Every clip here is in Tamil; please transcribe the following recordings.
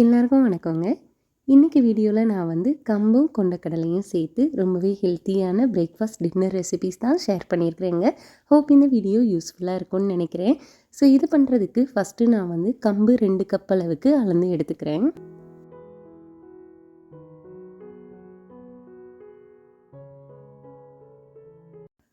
எல்லாருக்கும் வணக்கங்க. இன்றைக்கி வீடியோவில் நான் வந்து கம்பும் கொண்டக்கடலையும் சேர்த்து ரொம்பவே ஹெல்த்தியான பிரேக்ஃபாஸ்ட் டின்னர் ரெசிபிஸ் தான் ஷேர் பண்ணியிருக்கிறேங்க. ஹோப் இந்த வீடியோ யூஸ்ஃபுல்லாக இருக்கும்னு நினைக்கிறேன். ஸோ இது பண்ணுறதுக்கு ஃபஸ்ட்டு நான் வந்து கம்பு ரெண்டு கப் அளவுக்கு அளந்து எடுத்துக்கிறேன்.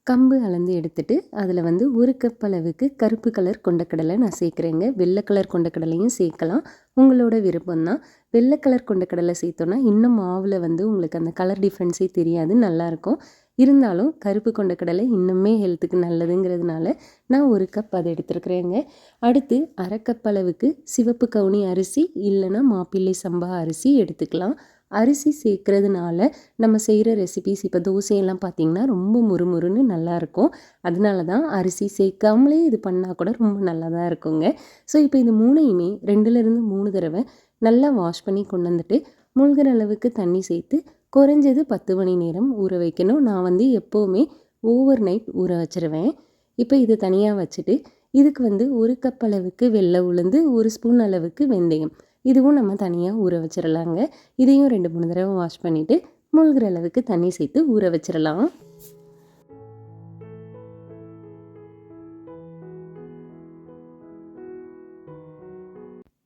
கம்பு அளந்து எடுத்துட்டு அதில் வந்து ஒரு கப் அளவுக்கு கருப்பு கலர் கொண்டக்கடலை நான் சேர்க்குறேங்க. வெள்ளை கலர் கொண்டக்கடலையும் சேர்க்கலாம். உங்களோட விருப்பம் தான் வெள்ளை கலர் கொண்டக்கடலை சேர்த்தோன்னா இன்னும் மாவில் வந்து உங்களுக்கு அந்த கலர் டிஃப்ரென்ஸே தெரியாது. நல்லாயிருக்கும் இருந்தாலும் கருப்பு கொண்டக்கடலை இன்னுமே ஹெல்த்துக்கு நல்லதுங்கிறதுனால நான் ஒரு கப் அதை எடுத்துருக்குறேங்க. அடுத்து அரை கப் அளவுக்கு சிவப்பு கவுனி அரிசி இல்லைன்னா மாப்பிள்ளை சம்பா அரிசி எடுத்துக்கலாம். அரிசி சேர்க்கறதுனால நம்ம செய்கிற ரெசிபிஸ் இப்போ தோசையெல்லாம் பார்த்திங்கன்னா ரொம்ப முறுமுறுன்னு நல்லாயிருக்கும் அதனால தான் அரிசி சேர்க்காமலே இது பண்ணால் கூட ரொம்ப நல்லா தான் இருக்குங்க. ஸோ இப்போ இது மூணையுமே ரெண்டுலேருந்து மூணு தடவை நல்லா வாஷ் பண்ணி கொண்டு வந்துட்டு முழுகிற அளவுக்கு தண்ணி சேர்த்து குறைஞ்சது பத்து மணி நேரம் ஊற வைக்கணும். நான் வந்து எப்போவுமே ஓவர் நைட் ஊற வச்சுருவேன். இப்போ இது தனியாக வச்சுட்டு இதுக்கு வந்து ஒரு கப் அளவுக்கு வெள்ளை உளுந்து ஒரு ஸ்பூன் அளவுக்கு வெந்தயம். இதுவும் நம்ம தனியாக ஊற வச்சிடலாங்க இதையும் ரெண்டு மூணு தடவை வாஷ் பண்ணிவிட்டு மூழ்கிற அளவுக்கு தண்ணி சேர்த்து ஊற வச்சிடலாம்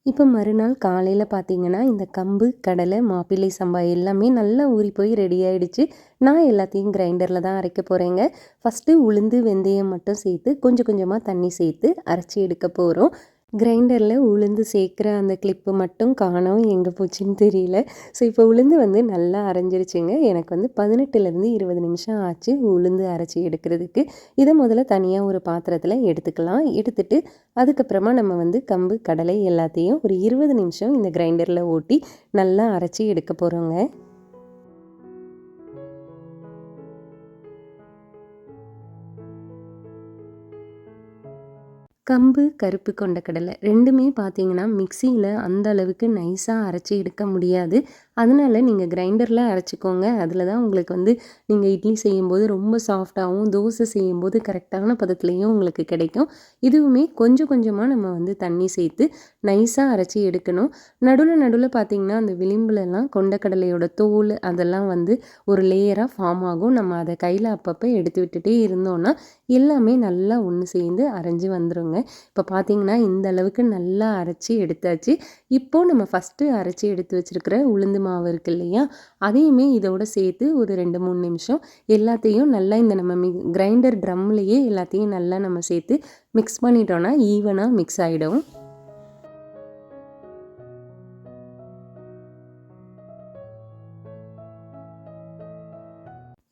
இப்போ மறுநாள் காலையில் பார்த்தீங்கன்னா இந்த கம்பு கடலை மாப்பிள்ளை சம்பா எல்லாமே நல்லா ஊறி போய் ரெடி ஆகிடுச்சு நான் எல்லாத்தையும் கிரைண்டரில் தான் அரைக்க போகிறேங்க ஃபஸ்ட்டு உளுந்து வெந்தயம் மட்டும் சேர்த்து கொஞ்சம் கொஞ்சமாக தண்ணி சேர்த்து அரைச்சி எடுக்க போகிறோம் கிரைண்டரில் உளுந்து சேர்க்குற அந்த கிளிப்பு மட்டும் காணோம். எங்கே போச்சுன்னு தெரியல. ஸோ இப்போ உளுந்து வந்து நல்லா அரைஞ்சிருச்சுங்க. எனக்கு வந்து பதினெட்டுலேருந்து இருபது நிமிஷம் ஆச்சு உளுந்து அரைச்சி எடுக்கிறதுக்கு. இதை முதல்ல தனியாக ஒரு பாத்திரத்தில் எடுத்துக்கலாம். எடுத்துட்டு அதுக்கப்புறமா நம்ம வந்து கம்பு கடலை எல்லாத்தையும் ஒரு இருபது நிமிஷம் இந்த கிரைண்டரில் ஓட்டி நல்லா அரைச்சி எடுக்க போகிறோங்க கம்பு கருப்பு கொண்டக்கடலை ரெண்டுமே பார்த்தீங்கன்னா மிக்சியில் அந்த அளவுக்கு நைஸாக அரைச்சி எடுக்க முடியாது. அதனால் நீங்கள் கிரைண்டரில் அரைச்சிக்கோங்க. அதில் தான் உங்களுக்கு வந்து நீங்கள் இட்லி செய்யும்போது ரொம்ப சாஃப்டாகவும் தோசை செய்யும்போது கரெக்டான பதத்துலேயும் உங்களுக்கு கிடைக்கும். இதுவுமே கொஞ்சம் கொஞ்சமாக நம்ம வந்து தண்ணி சேர்த்து நைஸாக அரைச்சி எடுக்கணும். நடுவில் நடுவில் பார்த்திங்கன்னா அந்த விளிம்புலலாம் கொண்டக்கடலையோட தோல் அதெல்லாம் வந்து ஒரு லேயராக ஃபார்ம் ஆகும். நம்ம அதை கையில் அப்பப்போ எடுத்து விட்டுட்டே இருந்தோன்னா எல்லாமே நல்லா ஒன்று சேர்ந்து அரைஞ்சி வந்துடுங்க இப்போ பார்த்தீங்கன்னா இந்த அளவுக்கு நல்லா அரைச்சி எடுத்தாச்சு. இப்போது நம்ம ஃபஸ்ட்டு அரைச்சி எடுத்து வச்சுருக்கிற உளுந்து மாவு இருக்குது இல்லையா? அதையுமே இதோட சேர்த்து ஒரு ரெண்டு மூணு நிமிஷம் எல்லாத்தையும் நல்லா இந்த நம்ம மி கிரைண்டர் ட்ரம்லேயே எல்லாத்தையும் நல்லா நம்ம சேர்த்து மிக்ஸ் பண்ணிட்டோன்னா ஈவனாக மிக்ஸ் ஆகிடும்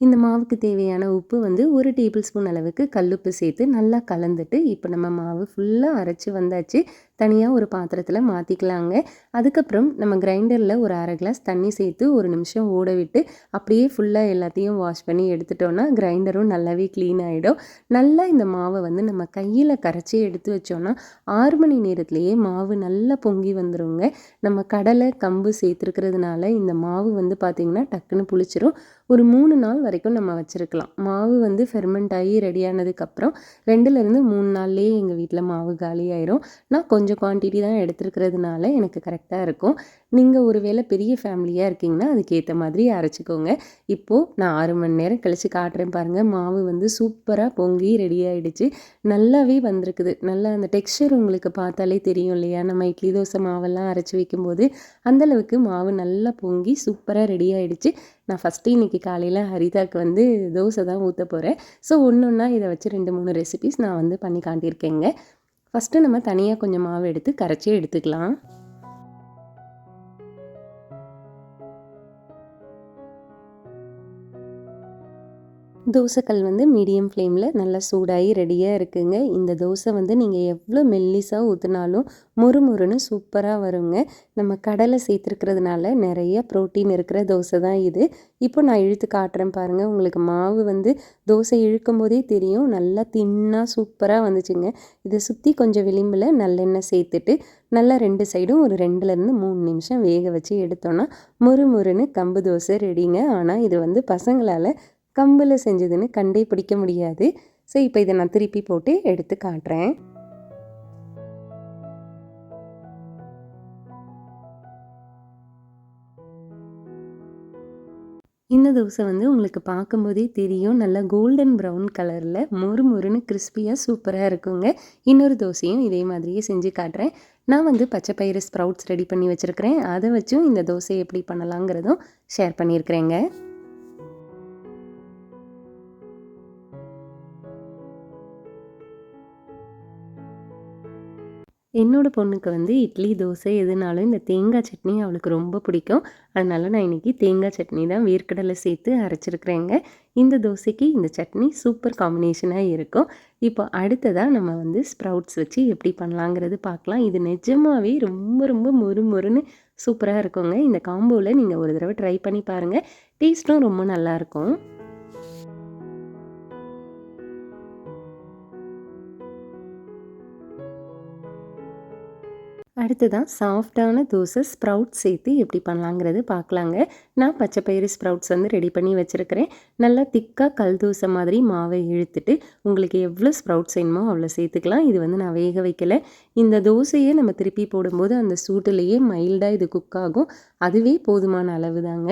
இந்த மாவுக்கு தேவையான உப்பு வந்து ஒரு டேபிள் ஸ்பூன் அளவுக்கு கல்லுப்பு சேர்த்து நல்லா கலந்துட்டு இப்போ நம்ம மாவு ஃபுல்லாக அரைச்சி வந்தாச்சு. தனியாக ஒரு பாத்திரத்தில் மாற்றிக்கலாங்க அதுக்கப்புறம் நம்ம கிரைண்டரில் ஒரு அரை கிளாஸ் தண்ணி சேர்த்து ஒரு நிமிஷம் ஓட விட்டு அப்படியே ஃபுல்லாக எல்லாத்தையும் வாஷ் பண்ணி எடுத்துட்டோன்னா கிரைண்டரும் நல்லாவே க்ளீன் ஆகிடும் நல்லா இந்த மாவை வந்து நம்ம கையில் கரைச்சி எடுத்து வச்சோன்னா ஆறு மணி நேரத்துலேயே மாவு நல்லா பொங்கி வந்துடுங்க நம்ம கடலை கம்பு சேர்த்துருக்கிறதுனால இந்த மாவு வந்து பார்த்திங்கன்னா டக்குன்னு புளிச்சிரும். ஒரு மூணு நாள் வரைக்கும் நம்ம வச்சுருக்கலாம். மாவு வந்து ஃபெர்மெண்ட் ஆகி ரெடி ஆனதுக்கப்புறம் ரெண்டுலேருந்து மூணு நாள்லேயே எங்கள் வீட்டில் மாவு காலி ஆயிரும் நான் கொஞ்சம் கொஞ்சம் குவான்டிட்டி தான் எடுத்துருக்கிறதுனால எனக்கு கரெக்டாக இருக்கும். நீங்கள் ஒரு வேளை பெரிய ஃபேமிலியாக இருக்கீங்கன்னா அதுக்கேற்ற மாதிரி அரைச்சிக்கோங்க. இப்போது நான் ஆறு மணி நேரம் கழித்து காட்டுறேன் பாருங்கள் மாவு வந்து சூப்பராக பொங்கி ரெடி ஆகிடுச்சு நல்லாவே வந்திருக்குது. நல்லா அந்த டெக்ஸ்டர் உங்களுக்கு பார்த்தாலே தெரியும் இல்லையா? நம்ம இட்லி தோசை மாவெல்லாம் அரைச்சி வைக்கும்போது அந்தளவுக்கு மாவு நல்லா பொங்கி சூப்பராக ரெடி ஆகிடுச்சு நான் ஃபஸ்ட்டு இன்றைக்கி காலையில் ஹரிதாக்கு வந்து தோசை தான் ஊற்ற போகிறேன் ஸோ ஒன்று ஒன்றா இதை வச்சு ரெண்டு மூணு ரெசிபிஸ் நான் வந்து பண்ணி காட்டியிருக்கேங்க. ஃபஸ்ட்டு நம்ம தனியாக கொஞ்சம் மாவு எடுத்து கரைச்சி எடுத்துக்கலாம். தோசைக்கல் வந்து மீடியம் ஃப்ளேமில் நல்லா சூடாகி ரெடியாக இருக்குங்க. இந்த தோசை வந்து நீங்கள் எவ்வளோ மெல்லிஸாக ஊற்றினாலும் முறுமுறுன்னு சூப்பராக வருங்க. நம்ம கடலை சேர்த்துருக்கிறதுனால நிறைய ப்ரோட்டீன் இருக்கிற தோசை தான் இது. இப்போ நான் இழுத்து காட்டுறேன் பாருங்கள் உங்களுக்கு மாவு வந்து தோசை இழுக்கும் போதே தெரியும். நல்லா தின்னாக சூப்பராக வந்துச்சுங்க. இதை சுற்றி கொஞ்சம் விளிம்பில் நல்லெண்ணெய் சேர்த்துட்டு நல்லா ரெண்டு சைடும் ஒரு ரெண்டுலேருந்து மூணு நிமிஷம் வேக வச்சு எடுத்தோன்னா முறுமுறுன்னு கம்பு தோசை ரெடிங்க ஆனால் இது வந்து பசங்களால் கம்பில் செஞ்சதுன்னு கண்டே பிடிக்க முடியாது. ஸோ இப்போ இதை நான் திருப்பி போட்டு எடுத்து காட்டுறேன். இந்த தோசை வந்து உங்களுக்கு பார்க்கும்போதே தெரியும். நல்லா கோல்டன் ப்ரௌன் கலரில் மொறு மொறுன்னு கிறிஸ்பியாக சூப்பராக இருக்குங்க. இன்னொரு தோசையும் இதே மாதிரியே செஞ்சு காட்டுறேன். நான் வந்து பச்சை பயிறு ஸ்ப்ரவுட்ஸ் ரெடி பண்ணி வச்சுருக்கிறேன். அதை வச்சும் இந்த தோசையை எப்படி பண்ணலாங்கிறதும் ஷேர் பண்ணியிருக்கிறேங்க. என்னோடய பொண்ணுக்கு வந்து இட்லி தோசை எதுனாலும் இந்த தேங்காய் சட்னி அவளுக்கு ரொம்ப பிடிக்கும். அதனால் நான் இன்றைக்கி தேங்காய் சட்னி தான் வேர்க்கடலை சேர்த்து அரைச்சிருக்கிறேங்க. இந்த தோசைக்கு இந்த சட்னி சூப்பர் காம்பினேஷனாக இருக்கும். இப்போ அடுத்ததாக நம்ம வந்து ஸ்ப்ரவுட்ஸ் வச்சு எப்படி பண்ணலாங்கிறது பார்க்கலாம். இது நிஜமாகவே ரொம்ப ரொம்ப மொறு மொறுன்னு சூப்பராக இருக்குங்க. இந்த காம்போவில் நீங்கள் ஒரு தடவை ட்ரை பண்ணி பாருங்கள் டேஸ்ட்டும் ரொம்ப நல்லாயிருக்கும் அடுத்ததான் சாஃப்டான தோசை ஸ்ப்ரவுட் சேர்த்து எப்படி பண்ணலாங்கிறது பார்க்கலாங்க. நான் பச்சை பயிறு ஸ்ப்ரவுட்ஸ் வந்து ரெடி பண்ணி வச்சுருக்கிறேன். நல்லா திக்காக கல் தோசை மாதிரி மாவை இழுத்துட்டு உங்களுக்கு எவ்வளோ ஸ்ப்ரவுட்ஸ் வேணுமோ அவ்வளோ சேர்த்துக்கலாம். இது வந்து நான் வேக வைக்கலை. இந்த தோசையை நம்ம திருப்பி போடும்போது அந்த சூட்டுலேயே மைல்டாக இது குக் ஆகும். அதுவே போதுமான அளவு தாங்க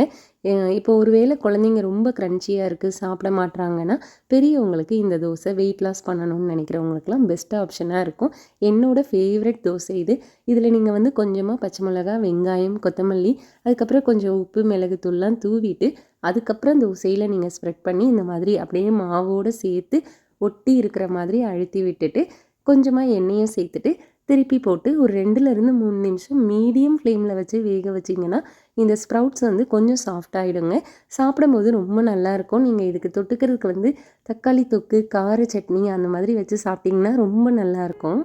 இப்போ ஒரு வேளை குழந்தைங்க ரொம்ப க்ரன்ச்சியாக இருக்குது சாப்பிட மாட்றாங்கன்னா பெரியவங்களுக்கு இந்த தோசை வெயிட் லாஸ் பண்ணணும்னு நினைக்கிறவங்களுக்குலாம் பெஸ்ட் ஆப்ஷனாக இருக்கும். என்னோடய ஃபேவரட் தோசை இது. இதில் நீங்கள் வந்து கொஞ்சமாக பச்சை மிளகா வெங்காயம் கொத்தமல்லி அதுக்கப்புறம் கொஞ்சம் உப்பு மிளகுத்தூள்லாம் தூவிட்டு அதுக்கப்புறம் தோசையில் நீங்கள் ஸ்ப்ரெட் பண்ணி இந்த மாதிரி அப்படியே மாவோடு சேர்த்து ஒட்டி இருக்கிற மாதிரி அழுத்தி விட்டுட்டு கொஞ்சமாக எண்ணெயும் சேர்த்துட்டு திருப்பி போட்டு ஒரு ரெண்டுலேருந்து மூணு நிமிஷம் மீடியம் ஃப்ளேமில் வச்சு வேக வச்சிங்கன்னா இந்த ஸ்ப்ரவுட்ஸ் வந்து கொஞ்சம் சாஃப்டாகிடுங்க சாப்பிடும்போது ரொம்ப நல்லாயிருக்கும் நீங்கள் இதுக்கு தொட்டுக்கிறதுக்கு வந்து தக்காளி தொக்கு கார சட்னி அந்த மாதிரி வச்சு சாப்பிட்டிங்கன்னா ரொம்ப நல்லாயிருக்கும்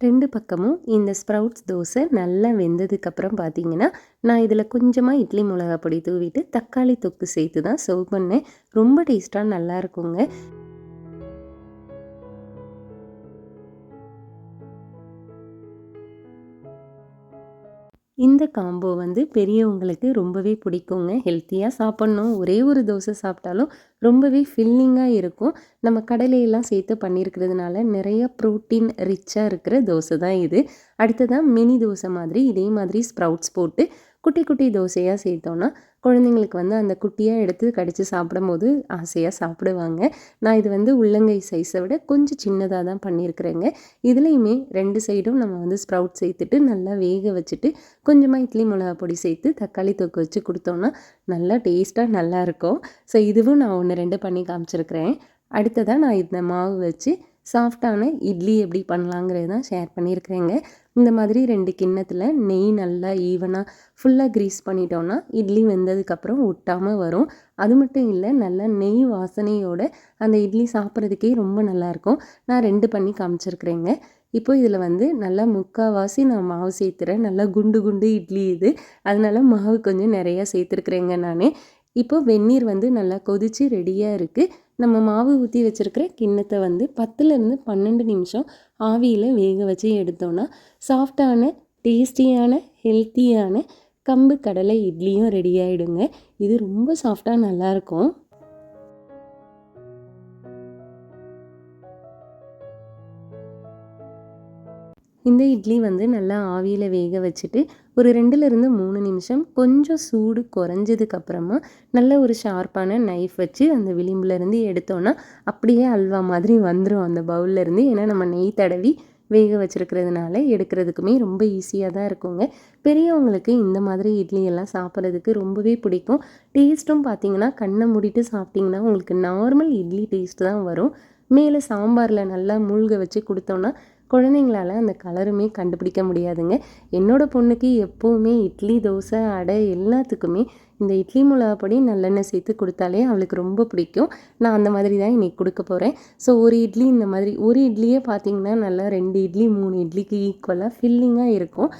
ரெண்டு பக்கமும் இந்த ஸ்ப்ரவுட்ஸ் தோசை நல்லா வெந்ததுக்கப்புறம் பார்த்தீங்கன்னா நான் இதில் கொஞ்சமாக இட்லி மிளகா பொடி தூவிட்டு தக்காளி தொக்கு சேர்த்து தான் சர்வ் பண்ணேன். ரொம்ப டேஸ்ட்டாக நல்லா இருக்குங்க. இந்த காம்போ வந்து பெரியவங்களுக்கு ரொம்பவே பிடிக்குங்க. ஹெல்த்தியாக சாப்பிட்ணும். ஒரே ஒரு தோசை சாப்பிட்டாலும் ரொம்பவே ஃபில்லிங்காக இருக்கும். நம்ம கடலையெல்லாம் சேர்த்து பண்ணியிருக்கிறதுனால நிறைய ப்ரோட்டீன் ரிச்சாக இருக்கிற தோசை தான் இது. அடுத்ததான் மினி தோசை மாதிரி இதே மாதிரி ஸ்ப்ரவுட்ஸ் போட்டு குட்டி குட்டி தோசையாக சேர்த்தோன்னா குழந்தைங்களுக்கு வந்து அந்த குட்டியாக எடுத்து கடித்து சாப்பிடும்போது ஆசையாக சாப்பிடுவாங்க. நான் இது வந்து உள்ளங்கை சைஸை விட கொஞ்சம் சின்னதாக தான் பண்ணியிருக்கிறேங்க. இதுலேயுமே ரெண்டு சைடும் நம்ம வந்து ஸ்ப்ரவுட் சேர்த்துட்டு நல்லா வேக வச்சுட்டு கொஞ்சமாக இட்லி மிளகா பொடி சேர்த்து தக்காளி தொக்கு வச்சு கொடுத்தோன்னா நல்லா டேஸ்ட்டாக நல்லாயிருக்கும் ஸோ இதுவும் நான் ஒன்று ரெண்டு பண்ணி காமிச்சிருக்கிறேன். அடுத்ததாக நான் இந்த மாவு வச்சு சாஃப்டான இட்லி எப்படி பண்ணலாங்கிறது தான் ஷேர் பண்ணியிருக்கிறேங்க. இந்த மாதிரி ரெண்டு கிண்ணத்தில் நெய் நல்லா ஈவனாக ஃபுல்லாக க்ரீஸ் பண்ணிட்டோன்னா இட்லி வெந்ததுக்கப்புறம் ஒட்டாமல் வரும். அது மட்டும் இல்லை நல்லா நெய் வாசனையோட அந்த இட்லி சாப்பிட்றதுக்கே ரொம்ப நல்லாயிருக்கும் நான் ரெண்டு பண்ணி காமிச்சிருக்கிறேங்க. இப்போ இதில் வந்து நல்லா முக்கால்வாசி நான் மாவு சேர்த்துறேன். நல்லா குண்டு குண்டு இட்லி இது. அதனால் மாவு கொஞ்சம் நிறையா சேர்த்துருக்குறேங்க நான். இப்போ வெந்நீர் வந்து நல்லா கொதித்து ரெடியாக இருக்குது நம்ம மாவு ஊற்றி வச்சுருக்கிற கிண்ணத்தை வந்து பத்துலேருந்து பன்னெண்டு நிமிஷம் ஆவியில் வேக வச்சு எடுத்தோன்னா சாஃப்டான டேஸ்டியான ஹெல்த்தியான கம்பு கடலை இட்லியும் ரெடி ஆகிடுங்க இது ரொம்ப சாஃப்டாக நல்லாயிருக்கும். இந்த இட்லி வந்து நல்லா ஆவியில் வேக வச்சுட்டு ஒரு ரெண்டுலேருந்து மூணு நிமிஷம் கொஞ்சம் சூடு குறைஞ்சதுக்கப்புறமா நல்ல ஒரு ஷார்ப்பான நைஃப் வச்சு அந்த விளிம்புலேருந்து எடுத்தோன்னா அப்படியே அல்வா மாதிரி வந்துடும் அந்த பவுல்லேருந்து ஏன்னா நம்ம நெய் தடவி வேக வச்சுருக்கிறதுனால எடுக்கிறதுக்குமே ரொம்ப ஈஸியாக தான் இருக்குங்க. பெரியவங்களுக்கு இந்த மாதிரி இட்லி எல்லாம் சாப்பிட்றதுக்கு ரொம்பவே பிடிக்கும். டேஸ்ட்டும் பார்த்தீங்கன்னா கண்ணை மூடிட்டு சாப்பிட்டிங்கன்னா உங்களுக்கு நார்மல் இட்லி டேஸ்ட் தான் வரும். மேலே சாம்பாரில் நல்லா மூழ்க வச்சு கொடுத்தோன்னா குழந்தைங்களால அந்த கலருமே கண்டுபிடிக்க முடியாதுங்க. என்னோடய பொண்ணுக்கு எப்போவுமே இட்லி தோசை அடை எல்லாத்துக்குமே இந்த இட்லி மிளகாப்பொடி நல்லெண்ணெய் சேர்த்து கொடுத்தாலே அவளுக்கு ரொம்ப பிடிக்கும். நான் அந்த மாதிரி தான் இன்றைக்கி கொடுக்க போகிறேன் ஸோ ஒரு இட்லி இந்த மாதிரி ஒரு இட்லியே பார்த்தீங்கன்னா நல்லா ரெண்டு இட்லி மூணு இட்லிக்கு ஈக்குவலாக ஃபில்லிங்காக இருக்கும்.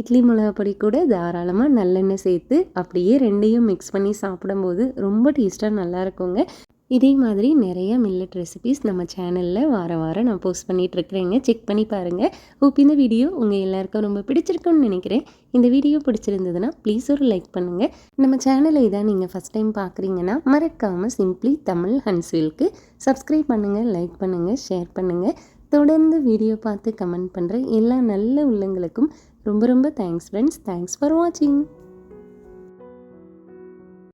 இட்லி மிளகா பொடி கூட தாராளமாக நல்லெண்ணெய் சேர்த்து அப்படியே ரெண்டையும் மிக்ஸ் பண்ணி சாப்பிடும்போது ரொம்ப டேஸ்ட்டாக நல்லா இருக்குங்க. இதே மாதிரி நிறைய மில்லட் ரெசிபீஸ் நம்ம சேனலில் வார வாரம் நான் போஸ்ட் பண்ணிகிட்ருக்குறேங்க செக் பண்ணி பாருங்கள் ஹோப் இந்த வீடியோ உங்கள் எல்லாருக்கும் ரொம்ப பிடிச்சிருக்குன்னு நினைக்கிறேன். இந்த வீடியோ பிடிச்சிருந்ததுன்னா ப்ளீஸ் ஒரு லைக் பண்ணுங்கள் நம்ம சேனலை இதான் நீங்கள் ஃபஸ்ட் டைம் பார்க்குறீங்கன்னா மறக்காமல் சிம்ப்ளி தமிழ் ஹன்ஸ்வில்க்கு சப்ஸ்கிரைப் பண்ணுங்கள் லைக் பண்ணுங்கள் ஷேர் பண்ணுங்கள் தொடர்ந்து வீடியோ பார்த்து கமெண்ட் பண்ணுற எல்லா நல்ல உள்ளங்களுக்கும் ரொம்ப ரொம்ப தேங்க்ஸ் ஃப்ரெண்ட்ஸ் தேங்க்ஸ் ஃபார் வாட்சிங்